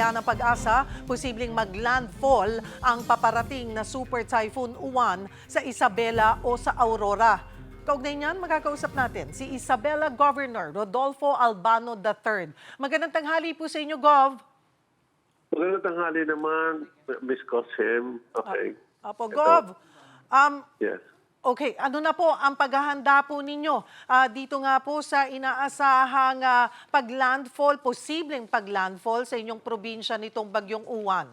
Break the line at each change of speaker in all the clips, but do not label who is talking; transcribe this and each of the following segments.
Kaya ng pag-asa, posibleng maglandfall ang paparating na Super Typhoon Uwan sa Isabela o sa Aurora. Kaugnay niyan, magkakausap natin si Isabela Governor Rodolfo Albano III. Magandang tanghali po sa inyo, Gov.
Magandang tanghali naman, Miss Cosem. Okay.
Apo, Gov. Um,
Yes.
Okay, ano na po ang paghahanda po ninyo Ah, dito nga po sa inaasahang ah, paglandfall, posibleng paglandfall sa inyong probinsya nitong bagyong uwan?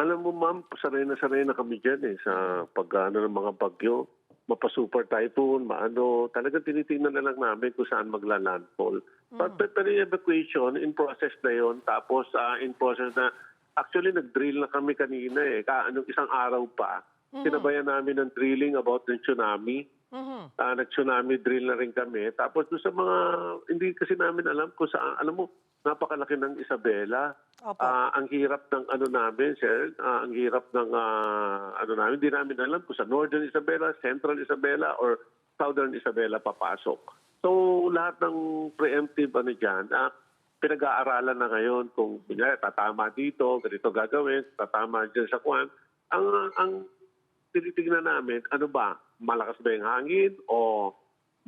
Alam mo, ma'am, sanay na sanay na kami dyan eh, sa pag ano, ng mga bagyo. Mapa-super typhoon, maano. Talagang tinitingnan na lang namin kung saan magla-landfall. But, but, pero yung evacuation, in process na yon Tapos, ah, in process na, actually, nag-drill na kami kanina eh. Ka, anong isang araw pa. Sinabayan namin ng drilling about the tsunami.
Mhm.
Ah, nag-tsunami drill na rin kami. Tapos doon sa mga, hindi kasi namin alam kung saan, alam mo, napakalaki ng Isabela.
Opo.
Ah, ang hirap ng ano namin, sir, ah, ang hirap ng ah, ano namin, hindi namin alam kung sa Northern Isabela, Central Isabela, or Southern Isabela papasok. So, lahat ng preemptive ano dyan, ah, pinag-aaralan na ngayon kung kunyari, tatama dito, ganito gagawin, tatama dyan sa kwan. Ang, ang tinitingnan namin, ano ba, malakas ba yung hangin o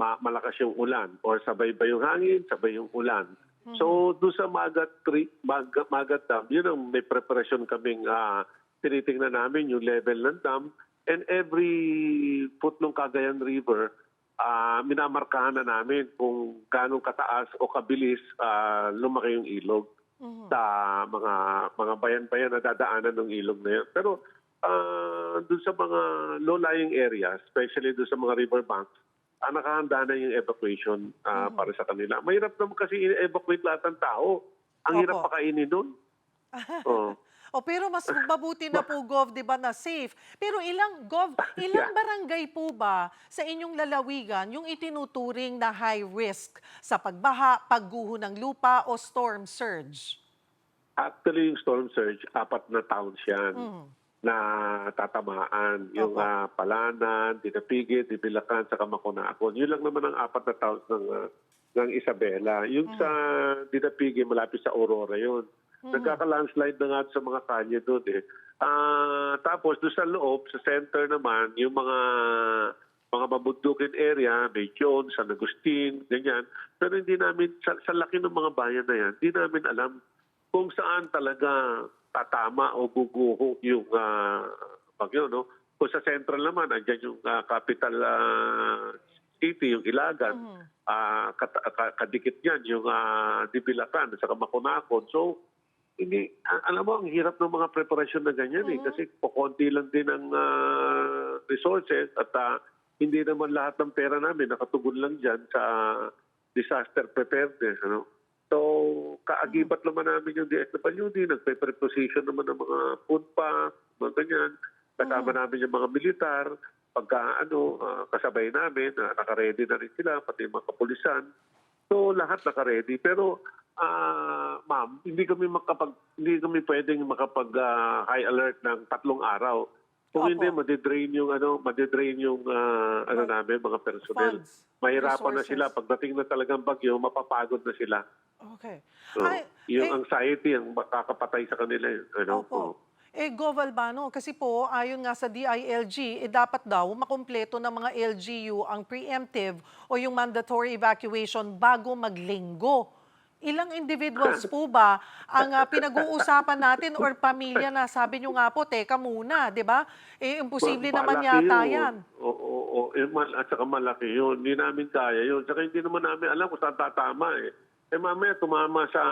ma- malakas yung ulan? Or sabay ba yung hangin, sabay yung ulan? So, doon sa Magat, Creek, Magat, Magat Dam, yun ang may preparation kaming ah, tinitingnan namin yung level ng dam. And every foot ng Cagayan River, ah, minamarkahan na namin kung ganong kataas o kabilis ah, lumaki yung ilog sa mga mga bayan-bayan na dadaanan ng ilog na yun. Pero ah, doon sa mga low-lying areas, especially doon sa mga riverbanks, ah, nakahanda na yung evacuation ah, para sa kanila. Mahirap naman kasi i-evacuate lahat ng tao. Ang hirap
Opo.
pakainin doon. Oh.
O pero mas mabuti na po, Gov, di ba, na safe. Pero ilang, Gov, ilang
Yeah.
barangay po ba sa inyong lalawigan yung itinuturing na high risk sa pagbaha, pagguho ng lupa o storm surge?
Actually, yung storm surge, apat na towns yan
Mhm.
Na tatamaan. Yung
Opo.
ah, Palanan, Dinapigit, Dibilacan, saka Makunakon. Yun lang naman ang apat na towns ng, ah, ng Isabela. Yung sa Dinapigit, malapit sa Aurora yun. Nagkaka-landslide na nga sa mga kalye doon eh. Ah, tapos doon sa loob, sa center naman, yung mga mga mabundukin area, may Jones, San Agustin, ganyan. Pero hindi namin, sa, sa laki ng mga bayan na yan, hindi namin alam kung saan talaga tatama o guguho yung ah, bagyo, no? Kung sa central naman, andyan yung ah, capital ah, city, yung Ilagan, ah, kat- ka- kadikit niyan, yung uh, Dibilacan, sa Makunakon. So, hindi, alam mo, ang hirap ng mga preparasyon na ganyan eh. Kasi kukunti lang din ang ah, resources at ah, hindi naman lahat ng pera namin nakatugon lang dyan sa disaster preparedness. Ano? Kaagibat naman namin yung DSWD, nagpe-preposition naman ng mga pack, mga ganyan. Kasama namin yung mga militar, pagka ano, ah, kasabay namin, na nakaredy na rin sila, pati yung mga kapulisan. So, lahat nakaredy. Pero, ah, ma'am, hindi kami makapag, hindi kami pwedeng makapag ah, high alert ng tatlong araw. Kung
Opo.
hindi, madedrain yung, ano, madedrain yung, ah, ano namin, mga personnel. Mahirapan na
resources.
sila. Pagdating na talagang bagyo, mapapagod na sila.
Okay.
So,
Ay,
yung
eh,
anxiety ang makakapatay sa kanila. eh, Ano?
Opo. Eh, Gov Albano, kasi po, ayon nga sa DILG, eh, dapat daw makumpleto ng mga LGU ang preemptive o yung mandatory evacuation bago maglinggo. Ilang individuals po ba ang ah, pinag-uusapan natin or pamilya na sabi nyo nga po, teka muna, di ba? Eh, imposible
Ma-
naman yata
yun.
yan.
Oo, oo, oo. Eh, mal- at saka malaki yun. Hindi namin kaya yun. Saka hindi naman namin alam kung saan tatama eh. Eh mamaya tumama sa,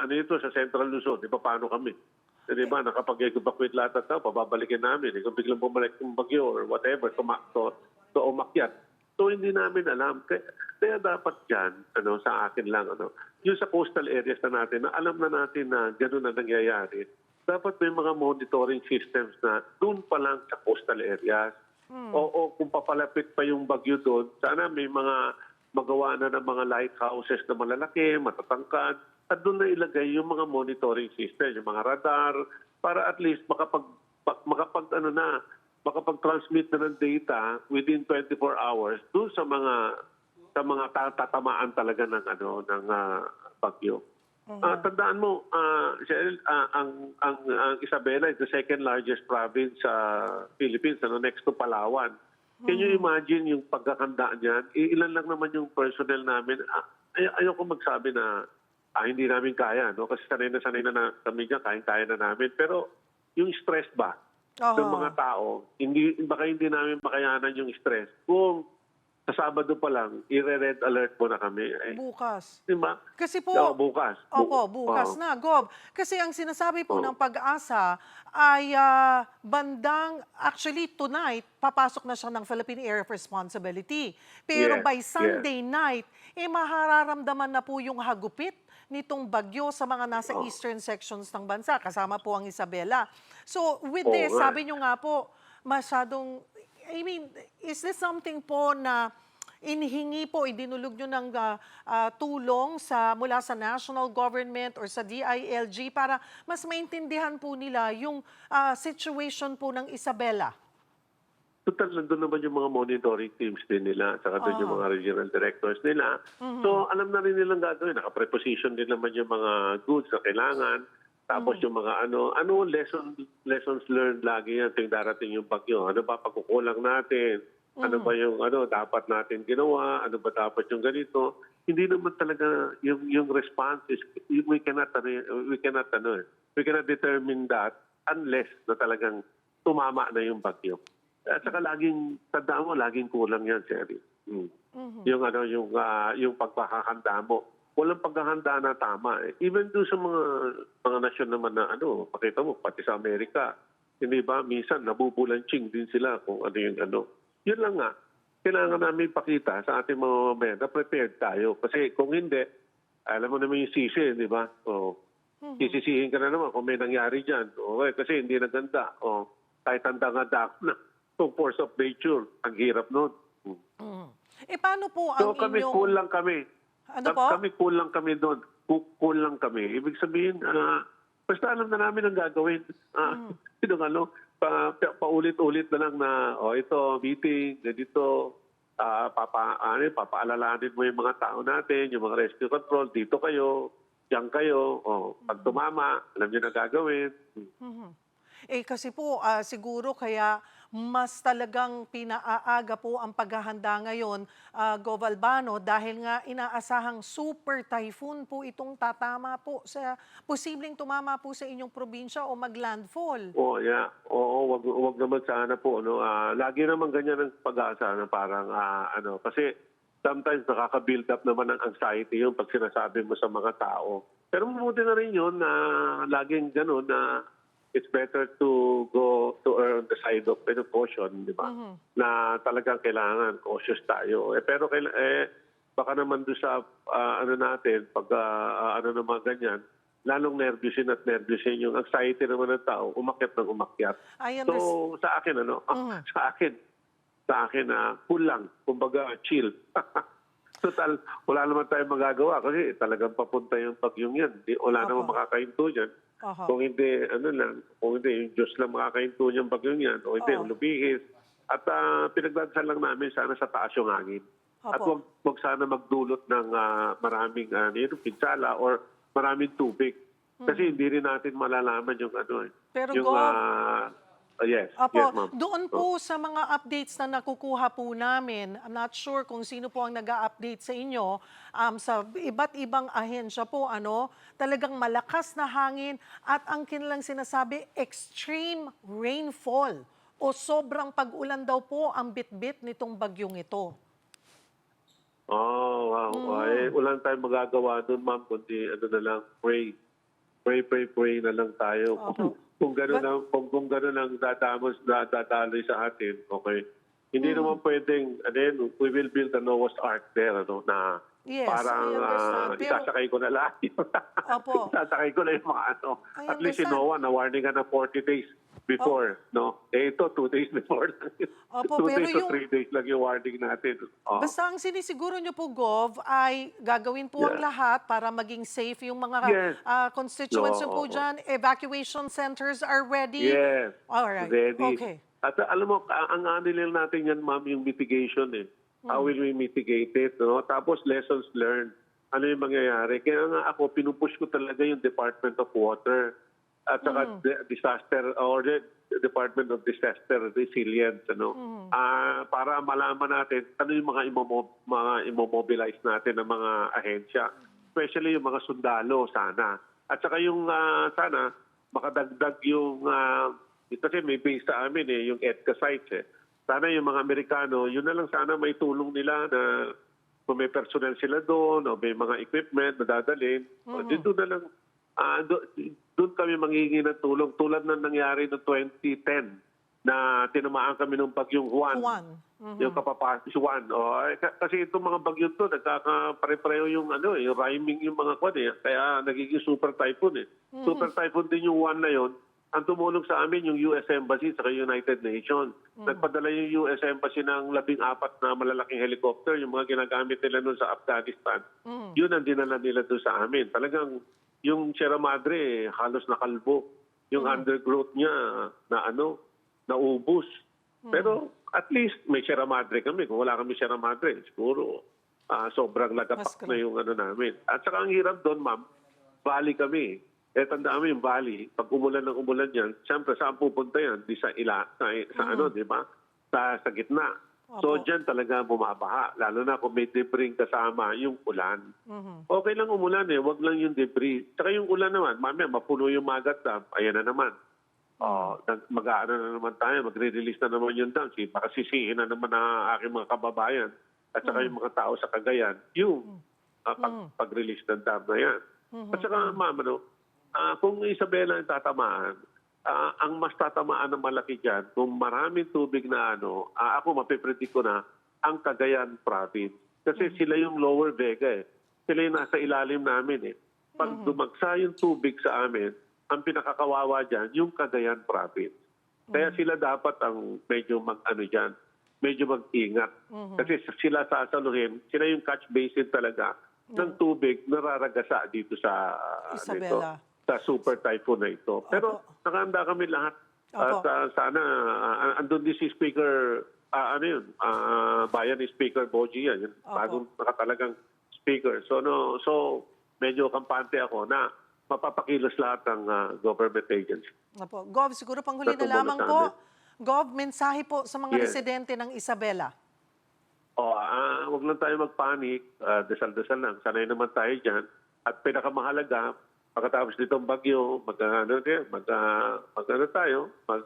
ano ito, sa Central Luzon. Di ba paano kami? Eh, di ba, nakapag-evacuate lahat at tao, pababalikin namin. Eh, kung biglang bumalik yung bagyo or whatever, tuma- to, to umakyat. So hindi namin alam. Kaya, kaya dapat dyan, ano, sa akin lang, ano, yung sa coastal areas na natin, na alam na natin na gano'n na nangyayari, dapat may mga monitoring systems na doon pa lang sa coastal areas. O, o kung papalapit pa yung bagyo doon, sana may mga magawa na ng mga lighthouses na malalaki, matatangkad, at doon na ilagay yung mga monitoring system, yung mga radar, para at least makapag, pa- makapag ano na, makapag-transmit na ng data within 24 hours doon sa mga sa mga ta- tatamaan talaga ng ano ng ah, bagyo. Ah, tandaan mo, ah, Cheryl, ah, ang, ang, ang Isabela is the second largest province sa Philippines, ano, next to Palawan. Can you imagine yung pagkakanda niyan? Ilan lang naman yung personnel namin. Ah, ay, ayoko magsabi na ah, hindi namin kaya, no? Kasi sanay na sanay na, na kami dyan, kaya-kaya na namin. Pero yung stress ba
Oo.
ng mga tao, hindi, baka hindi namin makayanan yung stress. Kung sa Sabado pa lang, i-red alert mo na kami. Eh,
Bukas.
di ba?
Kasi po,
Oo, bukas. Bu-
Opo, bukas
Oo.
na, Gob. Kasi ang sinasabi po
Oo.
ng pag-asa ay ah, bandang, actually tonight, papasok na siya ng Philippine Air of Responsibility. Pero
Yes,
by
yes.
Sunday night, eh mahararamdaman na po yung hagupit nitong bagyo sa mga nasa
Oo.
eastern sections ng bansa, kasama po ang Isabela. So with
Oo
this,
nga.
sabi nyo nga po, masyadong, I mean, is this something po na inihingi po, idinulog nyo ng ah, ah, tulong sa, mula sa national government or sa DILG para mas maintindihan po nila yung ah, situation po ng Isabela?
Total, nandun naman yung mga monitoring teams din nila, saka doon yung
Ah.
mga regional directors nila.
Mm-hmm.
So, alam na rin nilang gagawin. Nakapreposition din naman yung mga goods na kailangan. Tapos
Mm.
yung mga ano, ano lesson, lessons learned lagi yan tuwing darating yung bagyo. Ano ba pagkukulang natin? Ano
Mm-hmm.
ba yung ano dapat natin ginawa? Ano ba dapat yung ganito? Hindi naman talaga yung yung response is we cannot ano, we cannot ano, we cannot determine that unless na talagang tumama na yung bagyo. At saka laging tandaan mo, laging kulang yan, Sherry. Mm. Yung ano, yung ah, yung pagpakahanda mo. Walang paghahanda na tama. Eh. Even doon sa mga mga nasyon naman na ano, pakita mo pati sa Amerika, hindi ba minsan nabubulanching din sila kung ano yung ano. Yun lang nga. Kailangan namin pakita sa ating mga mamaya na prepared tayo. Kasi kung hindi, alam mo naman yung sisi, di ba? O, sisisihin ka na naman kung may nangyari dyan. Okay, kasi hindi na ganda. O, kahit handa-handa ako na kung force of nature, ang hirap nun.
Mhm. Eh paano po ang
So kami,
inyong...
cool lang kami.
Ano po?
Kami cool lang kami doon. Cool, lang kami. Ibig sabihin, ah, basta alam na namin ang gagawin. Ah,
Mm.
Yung ano, pa, pa- paulit-ulit na lang na, oh, ito, meeting, ganito, ah, papa, ano, papaalalahanin mo yung mga tao natin, yung mga rescue control, dito kayo, diyan kayo, oh, pag tumama, alam niyo na gagawin.
Mhm. Eh kasi po ah, siguro kaya mas talagang pinaaga po ang paghahanda ngayon, uh, Gov Albano, dahil nga inaasahang super typhoon po itong tatama po sa posibleng tumama po sa inyong probinsya o maglandfall.
Oh, yeah. Oo, wag wag naman sana po no. Ah, lagi naman ganyan ang pag-asa na parang ah, ano kasi sometimes nakaka-build up naman ng anxiety yung pag sinasabi mo sa mga tao. Pero mabuti na rin yun na laging ganun na it's better to go to err on the side of precaution, di ba? Na talagang kailangan cautious tayo. Eh, pero kaila- eh, baka naman doon sa ah, ano natin, pag ah, ano naman ganyan, lalong nervyusin at nervyusin yung anxiety naman ng tao, umakyat ng umakyat.
I understand.
So, sa akin, ano, ah, sa akin, sa akin, na cool lang. Kumbaga, chill. Total, wala naman tayong magagawa kasi talagang papunta yung bagyong yan. Di, wala
Opo.
namang makakainto dyan.
Aha.
Kung hindi, ano lang, kung hindi, yung Diyos lang makakainto niyang bagyong yan. O hindi,
Oo.
lumihis. At uh, pinagdadasal lang namin sana sa taas yung hangin. At
Opo.
wag, wag sana magdulot ng ah, maraming uh, pinsala or maraming tubig. Kasi hindi rin natin malalaman yung ano eh.
Hmm. Pero
yung,
Gov-
ah, ah, yes,
Apo,
yes ma'am.
doon po sa mga updates na nakukuha po namin, I'm not sure kung sino po ang nag update sa inyo, um, sa iba't ibang ahensya po, ano, talagang malakas na hangin at ang kanilang sinasabi, extreme rainfall o sobrang pag-ulan daw po ang bitbit nitong bagyong ito.
Oh, wow. Eh, wala tayong magagawa doon, ma'am, kundi ano na lang, pray. Pray, pray, pray na lang tayo.
Opo.
Kung, gano'n ang, kung, kung gano'n ang dadamos, dadaloy sa atin, okay. Hindi naman pwedeng, ano yun, we will build a Noah's Ark there, ano, na
Yes,
parang
Pero-
isasakay ko na lang.
Opo.
isasakay ko na yung mga ano.
I
At least si. Noah, na-warning ka na 40 days before, no? Eh, ito, 2 days before.
Opo,
2
pero
days to
yung-
3 days lang yung warning natin. Oh.
Basta ang sinisiguro nyo po, Gov, ay gagawin po ang
Yeah.
lahat para maging safe yung mga
Yes.
ah, constituents nyo po
Oo.
dyan. Evacuation centers are ready.
Yes.
Alright.
Ready.
Okay.
At uh, alam mo, ang ano lang natin yan, ma'am, yung mitigation eh. How
Hmm.
will we mitigate it? No? Tapos lessons learned. ano yung mangyayari. Kaya nga ako, pinupush ko talaga yung Department of Water at saka di- disaster or the Department of Disaster Resilience ano. Ah, para malaman natin ano yung mga imomo, mga immobilize natin ng mga ahensya. Especially yung mga sundalo sana. At saka yung ah, sana makadagdag yung ah, kasi may base sa amin eh yung EDCA sites eh. Sana yung mga Amerikano yun na lang sana may tulong nila na kung may personnel sila doon o may mga equipment na dadalhin. Di doon na lang ah, do- doon kami manghingi ng tulong tulad ng nangyari noong 2010 na tinamaan kami ng bagyong Juan.
Juan. Mhm.
Yung kapapas, Juan. O, eh, ka- kasi itong mga bagyo to, nagkakapare-pareho yung ano, eh, rhyming yung mga kwan eh. Kaya nagiging super typhoon eh. Super typhoon din yung Juan na yon. Ang tumulong sa amin yung US Embassy sa United Nations. Nagpadala yung US Embassy ng labing apat na malalaking helicopter, yung mga ginagamit nila noon sa Afghanistan. Yun ang dinala nila doon sa amin. Talagang yung Sierra Madre, halos nakalbo. Yung undergrowth niya na ano, naubos. Pero at least may Sierra Madre kami. Kung wala kami Sierra Madre, siguro ah, sobrang lagapak na yung ano namin. At saka ang hirap doon, ma'am, valley kami. Eh, tandaan mo yung valley, pag umulan ng umulan yan, siyempre saan pupunta yan? Di sa ila, sa, sa ano, di ba? Sa, sa gitna. So,
Opo.
dyan talaga bumabaha. Lalo na kung may debris kasama yung ulan.
Mhm.
Okay lang umulan eh, wag lang yung debris. Tsaka yung ulan naman, mamaya mapuno yung magat dam, ayan na naman. Oh, nag- mag-aano na naman tayo, magre-release na naman yung dam. Si, baka sisihin na naman ang aking mga kababayan at saka yung mga tao sa Cagayan, yung ah, pag- pag-release ng dam na yan. At saka, ma'am, ano, ah, kung Isabela ang tatamaan, ah, ang mas tatamaan ng malaki dyan, kung maraming tubig na ano, ah, ako mapipredict ko na ang Cagayan province. Kasi sila yung lower Vega eh. Sila yung nasa ilalim namin eh. Pag dumagsa yung tubig sa amin, ang pinakakawawa dyan, yung Cagayan province. Kaya sila dapat ang medyo mag-ano dyan, medyo mag-ingat. Kasi sila sasaluhin, sila yung catch basin talaga ng tubig nararagasa dito sa ah,
Isabela.
dito, sa super typhoon na ito. Pero
Opo.
nakahanda kami lahat.
Opo.
At ah, sana, ah, andun din si Speaker, ah, ano yun, ah, bayan ni Speaker Boji yan,
Opo.
bagong nakatalagang speaker. So, no, so medyo kampante ako na mapapakilos lahat ng ah, government agency.
Opo. Gov, siguro panghuli na lamang po. Gov, mensahe po sa mga
Yes.
residente ng Isabela.
O, ah, wag lang tayo magpanik, ah, dasal-dasal lang. Sanay naman tayo dyan. At pinakamahalaga, pagkatapos nitong bagyo, mag, ano, mag, mag, ano tayo, mag,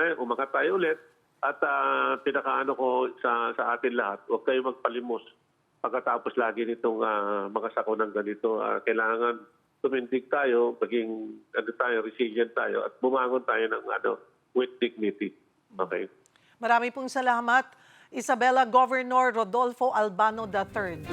ay, umangat tayo ulit. At ah, pinakaano ko sa, sa atin lahat, huwag kayo magpalimos. Pagkatapos lagi nitong ah, mga sakonang ganito, ah, kailangan tumindig tayo, maging ano tayo, resilient tayo, at bumangon tayo ng ano, with dignity. Okay?
Marami pong salamat, Isabela Governor Rodolfo Albano III.